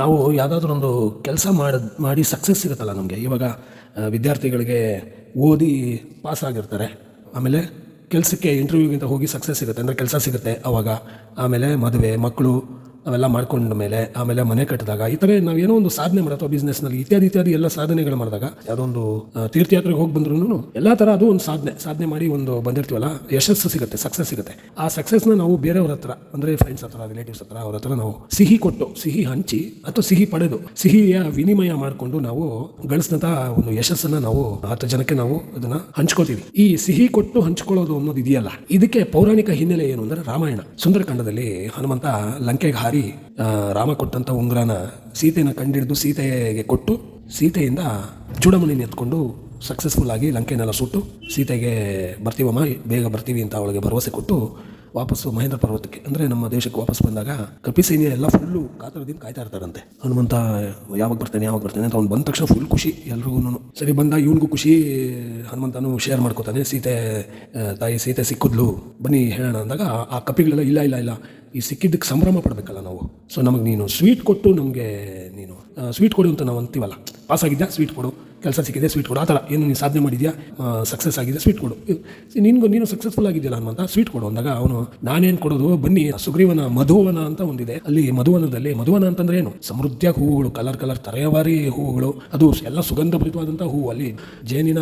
ನಾವು ಯಾವುದಾದ್ರೂ ಒಂದು ಕೆಲಸ ಮಾಡಿ ಮಾಡಿ ಸಕ್ಸಸ್ ಸಿಗುತ್ತಲ್ಲ ನಮಗೆ. ಇವಾಗ ವಿದ್ಯಾರ್ಥಿಗಳಿಗೆ ಓದಿ ಪಾಸ್ ಆಗಿರ್ತಾರೆ. ಆಮೇಲೆ ಕೆಲಸಕ್ಕೆ ಇಂಟರ್ವ್ಯೂಗಿಂತ ಹೋಗಿ ಸಕ್ಸಸ್ ಸಿಗುತ್ತೆ. ಅಂದರೆ ಕೆಲಸ ಸಿಗುತ್ತೆ ಆವಾಗ ಆಮೇಲೆ ಮದುವೆ ಮಕ್ಕಳು ಅವೆಲ್ಲ ಮಾಡ್ಕೊಂಡ ಮೇಲೆ ಆಮೇಲೆ ಮನೆ ಕಟ್ಟಿದಾಗ ಈ ಥರ ನಾವು ಏನೋ ಒಂದು ಸಾಧನೆ ಮಾಡೋ ಅಥವಾ ಬಿಸ್ನೆಸ್ನಲ್ಲಿ ಇತ್ಯಾದಿ ಇತ್ಯಾದಿ ಎಲ್ಲ ಸಾಧನೆಗಳು ಮಾಡಿದಾಗ ಯಾವುದೋ ಒಂದು ಆ, ತೀರ್ಥಯಾತ್ರೆಗೆ ಹೋಗಿ ಬಂದ್ರೂ ಎಲ್ಲ ಥರ ಅದು ಒಂದು ಸಾಧನೆ ಸಾಧನೆ ಮಾಡಿ ಒಂದು ಬಂದಿರ್ತೀವಲ್ಲ ಯಶಸ್ಸು ಸಿಗುತ್ತೆ ಸಕ್ಸಸ್ ಸಿಗುತ್ತೆ. ಆ ಸಕ್ಸಸ್ನ ನಾವು ಬೇರೆಯವ್ರ ಹತ್ರ ಅಂದರೆ ಫ್ರೆಂಡ್ಸ್ ಹತ್ರ ರಿಲೇಟಿವ್ಸ್ ಹತ್ರ ಅವ್ರ ಹತ್ರ ನಾವು ಸಿಹಿ ಕೊಟ್ಟು ಸಿಹಿ ಹಂಚಿ ಅಥವಾ ಸಿಹಿ ಪಡೆದು ಸಿಹಿಯ ವಿನಿಮಯ ಮಾಡಿಕೊಂಡು ನಾವು ಗಳಿಸಿದಂಥ ಒಂದು ಯಶಸ್ಸನ್ನು ನಾವು ಹತ್ತು ಜನಕ್ಕೆ ನಾವು ಅದನ್ನ ಹಂಚ್ಕೋತೀವಿ. ಈ ಸಿಹಿ ಕೊಟ್ಟು ಹಂಚ್ಕೊಳ್ಳೋದು ಅನ್ನೋದು ಇದೆಯಲ್ಲ ಇದಕ್ಕೆ ಪೌರಾಣಿಕ ಹಿನ್ನೆಲೆ ಏನು ಅಂದರೆ ರಾಮಾಯಣ. ಸುಂದರಕಾಂಡದಲ್ಲಿ ಹನುಮಂತ ಲಂಕೆಗೆ ಹಾರಿ ಆ, ರಾಮ ಕೊಟ್ಟಂತ ಉಂಗ್ರನ ಸೀತೆಯನ್ನು ಕಂಡಿಡಿದು ಸೀತೆಗೆ ಕೊಟ್ಟು ಸೀತೆಯಿಂದ ಚೂಡಮಣಿನ ಎತ್ಕೊಂಡು ಸಕ್ಸಸ್ಫುಲ್ ಆಗಿ ಲಂಕೆನೆಲ್ಲ ಸುಟ್ಟು ಸೀತೆಗೆ ಬರ್ತೀವಮ್ಮ ಬೇಗ ಬರ್ತೀವಿ ಅಂತ ಅವಳಿಗೆ ಭರವಸೆ ಕೊಟ್ಟು ವಾಪಸ್ಸು ಮಹೇಂದ್ರ ಪರ್ವತಕ್ಕೆ ಅಂದರೆ ನಮ್ಮ ದೇಶಕ್ಕೆ ವಾಪಸ್ ಬಂದಾಗ ಕಪಿ ಸೈನ್ಯ ಎಲ್ಲ ಫುಲ್ಲು ಕಾತರದಿಂದ ಕಾಯ್ತಾ ಇರ್ತಾರಂತೆ. ಹನುಮಂತ ಯಾವಾಗ ಬರ್ತಾನೆ ಯಾವಾಗ ಬರ್ತಾನೆ ಅಂತ ಅವ್ನು ಬಂದ ತಕ್ಷಣ ಫುಲ್ ಖುಷಿ ಎಲ್ರಿಗೂ ಸರಿ ಬಂದ ಇವನಿಗೂ ಖುಷಿ ಹನುಮಂತನು ಶೇರ್ ಮಾಡ್ಕೋತಾನೆ ಸೀತೆ ತಾಯಿ ಸೀತೆ ಸಿಕ್ಕಿದ್ಲು ಬನ್ನಿ ಹೇಳೋಣ ಅಂದಾಗ ಆ ಕಪಿಗಳೆಲ್ಲ ಇಲ್ಲ ಇಲ್ಲ ಇಲ್ಲ. ಈ ಸಿಕ್ಕಿದ್ದಕ್ಕೆ ಸಂಭ್ರಮ ಪಡಬೇಕಲ್ಲ ನಾವು. ಸೊ ನಮಗೆ ನೀನು ಸ್ವೀಟ್ ಕೊಟ್ಟು ನಮಗೆ ನೀನು ಸ್ವೀಟ್ ಕೊಡು ಅಂತ ನಾವು ಅಂತೀವಲ್ಲ. ಪಾಸ್ ಆಗಿದ್ಯಾ? ಸ್ವೀಟ್ ಕೊಡು. ಕೆಲಸ ಸಿಕ್ಕಿದೆ? ಸ್ವೀಟ್ ಕೊಡು. ಆ ಥರ ಏನು ನೀನು ಸಾಧನೆ ಮಾಡಿದ್ಯಾ? ಸಕ್ಸಸ್ ಆಗಿದೆ ಸ್ವೀಟ್ ಕೊಡು. ನಿನ್ಗೂ ನೀನು ಸಕ್ಸಸ್ಫುಲ್ ಆಗಿದೆಯಲ್ಲ ಅನ್ನುವಂಥ ಸ್ವೀಟ್ ಕೊಡು. ಅಂದಾಗ ಅವನು, ನಾನೇನು ಕೊಡೋದು? ಬನ್ನಿ, ಸುಗ್ರೀವನ ಮಧುವನ ಅಂತ ಒಂದಿದೆ. ಅಲ್ಲಿ ಮಧುವನದಲ್ಲಿ, ಮಧುವನ ಅಂತಂದ್ರೆ ಏನು? ಸಮೃದ್ಧಿಯಾಗಿ ಹೂವುಗಳು, ಕಲರ್ ಕಲರ್ ತರೆಯವಾರಿ ಹೂವುಗಳು. ಅದು ಎಲ್ಲ ಸುಗಂಧಭರಿತವಾದಂಥ ಹೂವು. ಅಲ್ಲಿ ಜೇನಿನ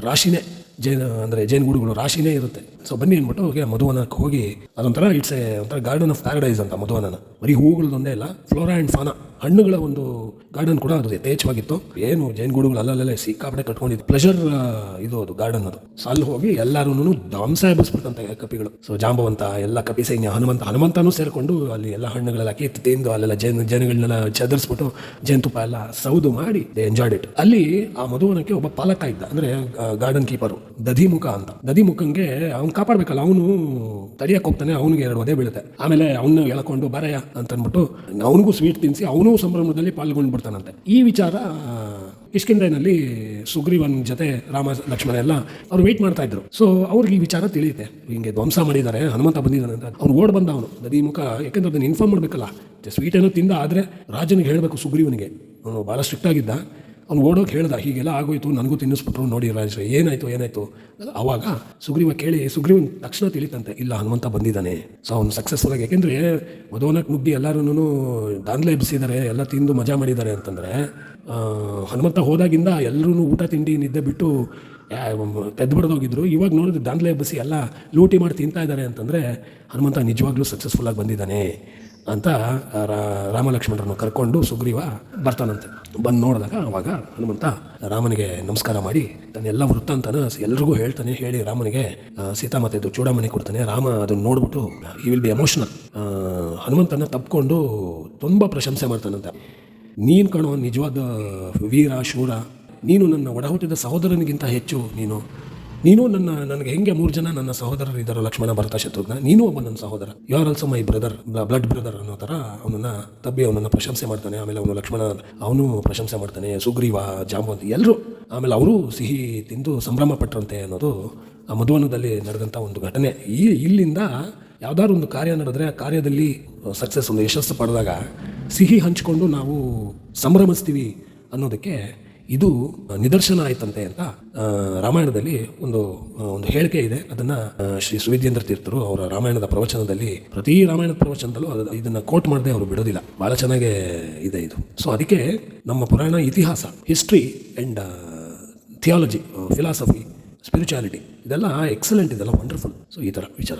ರಾಶಿನೇ. ಜೇನು, ಅಂದರೆ ಜೇನುಗೂಡುಗಳು ರಾಶಿನೇ ಇರುತ್ತೆ. ಸೊ ಬನ್ನಿ ಅಂದ್ಬಿಟ್ಟು ಹೋಗಿ ಮಧುವನಕ್ಕೆ ಹೋಗಿ ಅದೊಂಥರ ಇಟ್ಸ್ ಎ ಒಂಥರ ಗಾರ್ಡನ್ ಆಫ್ ಪ್ಯಾರಡೈಸ್ ಅಂತ ಮಧುವನನ. ಬರೀ ಹೂಗಳದೊಂದೇ ಇಲ್ಲ ಫ್ಲೋರಾ ಆ್ಯಂಡ್ ಫಾನಾ ಹಣ್ಣುಗಳ ಒಂದು ಗಾರ್ಡನ್ ಕೂಡ ಅದು ಯಥೇಚ್ಛವಾಗಿತ್ತು. ಏನು ಜೇನುಗೂಡುಗಳು ಅಲ್ಲಲ್ಲೇ ಸಿಕ್ಕಾಪಡೆ ಕಟ್ಕೊಂಡಿದ್ದು. ಪ್ಲೆಷರ್ ಇದು ಅದು ಗಾರ್ಡನ್ ಅದು. ಸೊ ಅಲ್ಲಿ ಹೋಗಿ ಎಲ್ಲರೂ ದಾಂಸ ಎಬ್ಬಿಸ್ಬಿಡ್ತಂತೆ ಕಪಿಗಳು. ಸೊ ಜಾಂಬವಂತ, ಎಲ್ಲ ಕಪಿ ಸೈನ್ಯ, ಹನುಮಂತ, ಹನುಮಂತನೂ ಸೇರಿಕೊಂಡು ಅಲ್ಲಿ ಎಲ್ಲ ಹಣ್ಣುಗಳೆಲ್ಲ ಕಿತ್ತು ತಿಂದು ಅಲ್ಲೆಲ್ಲ ಜೇನು, ಜನಗಳನ್ನೆಲ್ಲ ಚದರಿಸ್ಬಿಟ್ಟು ಜೇನುತುಪ್ಪ ಎಲ್ಲ ಸೌದು ಮಾಡಿ ದೇ ಎಂಜಾಯ್ಡ್ ಇಟ್ ಅಲ್ಲಿ ಆ ಮಧುವನಕ್ಕೆ ಒಬ್ಬ ಪಾಲಕ ಇದ್ದ, ಅಂದರೆ ಗಾರ್ಡನ್ ಕೀಪರು ದಧಿಮುಖ ಅಂತ. ದಧಿಮುಖಂಗೆ ಅವ್ನು ಕಾಪಾಡ್ಬೇಕಲ್ಲ, ಅವನು ತಡಿಯಕ್ಕೆ ಹೋಗ್ತಾನೆ, ಅವನಿಗೆ ಎರಡು ಒದೆ ಬೀಳುತ್ತೆ. ಆಮೇಲೆ ಅವನ್ನ ಎಳ್ಕೊಂಡು ಬರೆಯ ಅಂತ ಅಂದ್ಬಿಟ್ಟು ಅವನಿಗೂ ಸ್ವೀಟ್ ತಿನ್ನಿಸಿ ಅವನು ಸಂಭ್ರಮದಲ್ಲಿ ಪಾಲ್ಗೊಂಡು ಬಿಡ್ತಾನಂತೆ ಈ ವಿಚಾರ ಕಿಷ್ಕಿಂಧೆನಲ್ಲಿ ಸುಗ್ರೀವನ್ ಜೊತೆ ರಾಮ ಲಕ್ಷ್ಮಣ ಎಲ್ಲ ಅವ್ರು ವೆಯ್ಟ್ ಮಾಡ್ತಾ ಇದ್ರು. ಸೊ ಅವ್ರಿಗೆ ಈ ವಿಚಾರ ತಿಳಿಯುತ್ತೆ. ಹಿಂಗೆ ಧ್ವಂಸ ಮಾಡಿದ್ದಾರೆ, ಹನುಮಂತ ಬಂದಿದ್ದಾನೆ ಅಂತ. ಅವ್ನು ಓಡ್ ಬಂದ ಅವನು. ನದಿಮುಖ ಯಾಕೆಂದ್ರೆ ಅದನ್ನು ಇನ್ಫಾರ್ಮ್ ಮಾಡಬೇಕಲ್ಲ. ಸ್ವೀಟ್ ಏನೋ ತಿಂದ, ಆದರೆ ರಾಜನಿಗೆ ಹೇಳಬೇಕು ಸುಗ್ರೀವನಿಗೆ. ಅವನು ಭಾಳ ಸ್ಟ್ರಿಕ್ಟ್ ಆಗಿದ್ದ. ಅವ್ನು ಓಡೋಕೆ ಹೇಳ್ದ ಹೀಗೆಲ್ಲ ಆಗೋಯ್ತು, ನನಗೂ ತಿನ್ನಿಸ್ಬಿಟ್ರು, ನೋಡಿ ರಾಜ ಏನಾಯ್ತು ಏನಾಯ್ತು? ಅವಾಗ ಸುಗ್ರೀವ ಕೇಳಿ, ಸುಗ್ರೀವನ್ ತಕ್ಷಣ ತಿಳಿತಂತೆ, ಇಲ್ಲ, ಹನುಮಂತ ಬಂದಿದ್ದಾನೆ. ಸೊ ಅವ್ನು ಸಕ್ಸಸ್ಫುಲ್ ಆಗಿ, ಯಾಕೆಂದ್ರೆ ಮಧುವನಕ್ಕೆ ನುಗ್ಗಿ ಎಲ್ಲರೂ ದಾನ್ಲೆ ಎಬ್ಬಿಸಿದ್ದಾರೆ ಎಲ್ಲ ತಿಂದು ಮಜಾ ಮಾಡಿದ್ದಾರೆ ಅಂತಂದರೆ ಹನುಮಂತ ಹೋದಾಗಿಂದ ಎಲ್ಲರೂ ಊಟ, ತಿಂಡಿ, ನಿದ್ದೆ ಬಿಟ್ಟು ತೆದ್ದು ಬಿಡೋಗಿದ್ರು ಇವಾಗ ನೋಡಿದ್ರೆ ದಾಂದ್ಲೆ ಎಬ್ಬಿಸಿ ಎಲ್ಲ ಲೂಟಿ ಮಾಡಿ ತಿಂತಾ ಇದ್ದಾರೆ ಅಂತಂದರೆ, ಹನುಮಂತ ನಿಜವಾಗ್ಲೂ ಸಕ್ಸಸ್ಫುಲ್ಲಾಗಿ ಬಂದಿದ್ದಾನೆ. ಅಂತ ರಾಮಲಕ್ಷ್ಮಣರನ್ನು ರಾಮ ಕರ್ಕೊಂಡು ಸುಗ್ರೀವ ಬರ್ತಾನಂತೆ. ಬಂದು ನೋಡಿದಾಗ ಅವಾಗ ಹನುಮಂತ ರಾಮನಿಗೆ ನಮಸ್ಕಾರ ಮಾಡಿ, ತನ್ನೆಲ್ಲ ವೃತ್ತಾಂತನ ಎಲ್ರಿಗೂ ಹೇಳ್ತಾನೆ, ಹೇಳಿ ರಾಮನಿಗೆ ಸೀತಾಮಾತೆ ಸೀತಾಮಾತೆದು ಚೂಡಾಮಣಿ ಕೊಡ್ತಾನೆ, ರಾಮ ಅದನ್ನು ನೋಡ್ಬಿಟ್ಟು ಈ ವಿಲ್ ಬಿ ಎಮೋಷನಲ್ ಹನುಮಂತನ ತಪ್ಕೊಂಡು ತುಂಬ ಪ್ರಶಂಸೆ ಮಾಡ್ತಾನಂತೆ. ನೀನು ಕಾಣುವ ನಿಜವಾದ ವೀರ, ಶೂರ, ನೀನು ನನ್ನ ಒಡಹುಟ್ಟಿದ ಸಹೋದರನಿಗಿಂತ ಹೆಚ್ಚು ನೀನು ನೀನು ನನ್ನ, ನನಗೆ ಹೆಂಗೆ ಮೂರು ಜನ ನನ್ನ ಸಹೋದರರು ಇದ್ದಾರೆ ಲಕ್ಷ್ಮಣ, ಭರತ, ಶತ್ರುಘ್ನ, ನೀನು ಒಬ್ಬ ನನ್ನ ಸಹೋದರ. You are also my brother blood brother ಅನ್ನೋ ಥರ ಅವನನ್ನು ತಬ್ಬಿ ಅವನನ್ನು ಪ್ರಶಂಸೆ ಮಾಡ್ತಾನೆ. ಆಮೇಲೆ ಅವನು ಲಕ್ಷ್ಮಣ, ಅವನು ಪ್ರಶಂಸೆ ಮಾಡ್ತಾನೆ. ಸುಗ್ರೀವ, ಜಾಂಬವಂತ ಎಲ್ಲರೂ ಆಮೇಲೆ ಅವರು ಸಿಹಿ ತಿಂದು ಸಂಭ್ರಮ ಪಟ್ಟರಂತೆ ಅನ್ನೋದು ಆ ಮಧುವನದಲ್ಲಿ ನಡೆದಂಥ ಒಂದು ಘಟನೆ. ಈ, ಇಲ್ಲಿಂದ ಯಾವ್ದಾದ್ರು ಒಂದು ಕಾರ್ಯ ನಡೆದ್ರೆ ಆ ಕಾರ್ಯದಲ್ಲಿ ಸಕ್ಸಸ್ ಒಂದು ಯಶಸ್ಸು ಪಡೆದಾಗ ಸಿಹಿ ಹಂಚಿಕೊಂಡು ನಾವು ಸಂಭ್ರಮಿಸ್ತೀವಿ ಅನ್ನೋದಕ್ಕೆ ಇದು ನಿದರ್ಶನ ಆಯ್ತಂತೆ ಅಂತ ರಾಮಾಯಣದಲ್ಲಿ ಒಂದು ಒಂದು ಹೇಳಿಕೆ ಇದೆ. ಅದನ್ನ ಶ್ರೀ ಸುವಿದ್ಯೇಂದ್ರ ತೀರ್ಥರು ಅವರ ರಾಮಾಯಣದ ಪ್ರವಚನದಲ್ಲಿ, ಪ್ರತಿ ರಾಮಾಯಣದ ಪ್ರವಚನದಲ್ಲೂ ಇದನ್ನ ಕೋಟ್ ಮಾಡದೆ ಅವರು ಬಿಡೋದಿಲ್ಲ. ಬಹಳ ಚೆನ್ನಾಗೇ ಇದೆ ಇದು. ಸೊ ಅದಕ್ಕೆ ನಮ್ಮ ಪುರಾಣ ಇತಿಹಾಸ history and theology philosophy spirituality ಇದೆಲ್ಲ ಎಕ್ಸಲೆಂಟ್ ಇದೆಲ್ಲ ವಂಡರ್ಫುಲ್ ಸೊ ಈ ಥರ ವಿಚಾರ.